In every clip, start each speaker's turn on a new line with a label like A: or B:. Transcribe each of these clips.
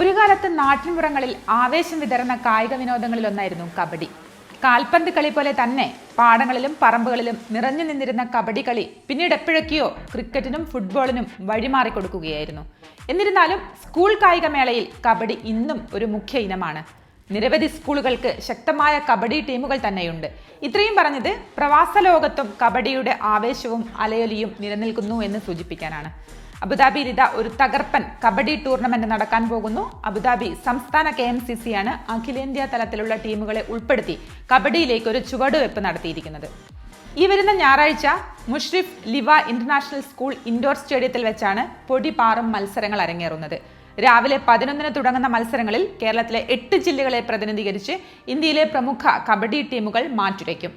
A: ഒരു കാലത്ത് നാട്ടിൻപുറങ്ങളിൽ ആവേശം വിതറുന്ന കായിക വിനോദങ്ങളിലൊന്നായിരുന്നു കബഡി. കാൽപന്ത് കളി പോലെ തന്നെ പാടങ്ങളിലും പറമ്പുകളിലും നിറഞ്ഞു നിന്നിരുന്ന കബഡി കളി പിന്നീട് എപ്പോഴൊക്കെയോ ക്രിക്കറ്റിനും ഫുട്ബോളിനും വഴിമാറി കൊടുക്കുകയായിരുന്നു എന്നിരുന്നാലും സ്കൂൾ കായികമേളയിൽ കബഡി ഇന്നും ഒരു മുഖ്യ ഇനമാണ്. നിരവധി സ്കൂളുകൾക്ക് ശക്തമായ കബഡി ടീമുകൾ തന്നെയുണ്ട്. ഇത്രയും പറഞ്ഞത് പ്രവാസ ലോകത്തും കബഡിയുടെ ആവേശവും അലയൊലിയും നിലനിൽക്കുന്നു എന്ന് സൂചിപ്പിക്കാനാണ്. അബുദാബിയിൽ ഇതാ ഒരു തകർപ്പൻ കബഡി ടൂർണമെന്റ് നടക്കാൻ പോകുന്നു. അബുദാബി സംസ്ഥാന കെ എം സി സി ആണ് അഖിലേന്ത്യാ തലത്തിലുള്ള ടീമുകളെ ഉൾപ്പെടുത്തി കബഡിയിലേക്ക് ഒരു ചുവടുവെപ്പ് നടത്തിയിരിക്കുന്നത്. ഈ വരുന്ന ഞായറാഴ്ച Mushrif Liwa international school indoor സ്റ്റേഡിയത്തിൽ വെച്ചാണ് പൊടി പാറും മത്സരങ്ങൾ അരങ്ങേറുന്നത്. രാവിലെ പതിനൊന്നിന് തുടങ്ങുന്ന മത്സരങ്ങളിൽ കേരളത്തിലെ എട്ട് ജില്ലകളെ പ്രതിനിധീകരിച്ച് ഇന്ത്യയിലെ പ്രമുഖ കബഡി ടീമുകൾ മാറ്റുരയ്ക്കും.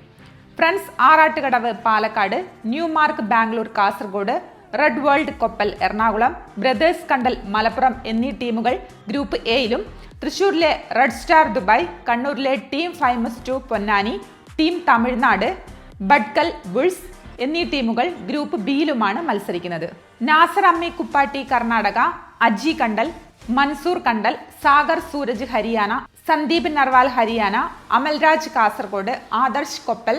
A: Friends Arattukadavu Palakkad Newmark Bangalore Kasaragod red world Koppal Ernakulam brothers Kandal Malappuram എന്നീ ടീമുകൾ ഗ്രൂപ്പ് എയിലും തൃശൂരിലെ റെഡ് സ്റ്റാർ ദുബായ് കണ്ണൂരിലെ team famous two Ponnani team Tamilnadu Badkal bulls എന്നീ ടീമുകൾ ഗ്രൂപ്പ് ബിയിലുമാണ് മത്സരിക്കുന്നത്. നാസർ അമ്മി കുപ്പാട്ടി കർണാടക അജി കണ്ടൽ മൻസൂർ കണ്ടൽ സാഗർ സൂരജ് ഹരിയാന സന്ദീപ് നർവാൽ ഹരിയാന അമൽരാജ് കാസർഗോഡ് ആദർശ് കൊപ്പൽ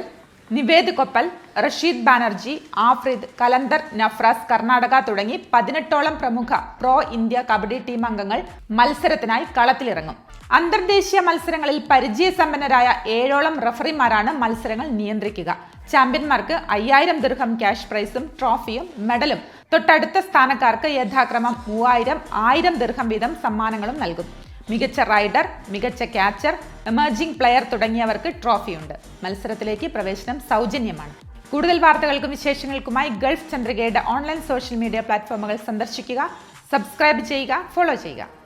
A: നിവേദ് കൊപ്പൽ റഷീദ് ബാനർജി ആഫ്രിദ് കലന്തർ നഫ്രാസ് കർണാടക തുടങ്ങി പതിനെട്ടോളം പ്രമുഖ പ്രോ ഇന്ത്യ കബഡി ടീം അംഗങ്ങൾ മത്സരത്തിനായി കളത്തിലിറങ്ങും. അന്തർദേശീയ മത്സരങ്ങളിൽ പരിചയസമ്പന്നരായ ഏഴോളം റഫറിമാരാണ് മത്സരങ്ങൾ നിയന്ത്രിക്കുക. ചാമ്പ്യന്മാർക്ക് അയ്യായിരം ദീർഘം ക്യാഷ് പ്രൈസും ട്രോഫിയും മെഡലും. തൊട്ടടുത്ത സ്ഥാനക്കാർക്ക് യഥാക്രമം മൂവായിരം ആയിരം ദീർഘം വീതം സമ്മാനങ്ങളും നൽകും. മികച്ച റൈഡർ മികച്ച ക്യാച്ചർ എമർജിംഗ് പ്ലെയർ തുടങ്ങിയവർക്ക് ട്രോഫിയുണ്ട്. മത്സരത്തിലേക്ക് പ്രവേശനം സൗജന്യമാണ്. കൂടുതൽ വാർത്തകൾക്കും വിശേഷങ്ങൾക്കുമായി ഗൾഫ് ചന്ദ്രികയുടെ ഓൺലൈൻ സോഷ്യൽ മീഡിയ പ്ലാറ്റ്ഫോമുകൾ സന്ദർശിക്കുക സബ്സ്ക്രൈബ് ചെയ്യുക ഫോളോ ചെയ്യുക.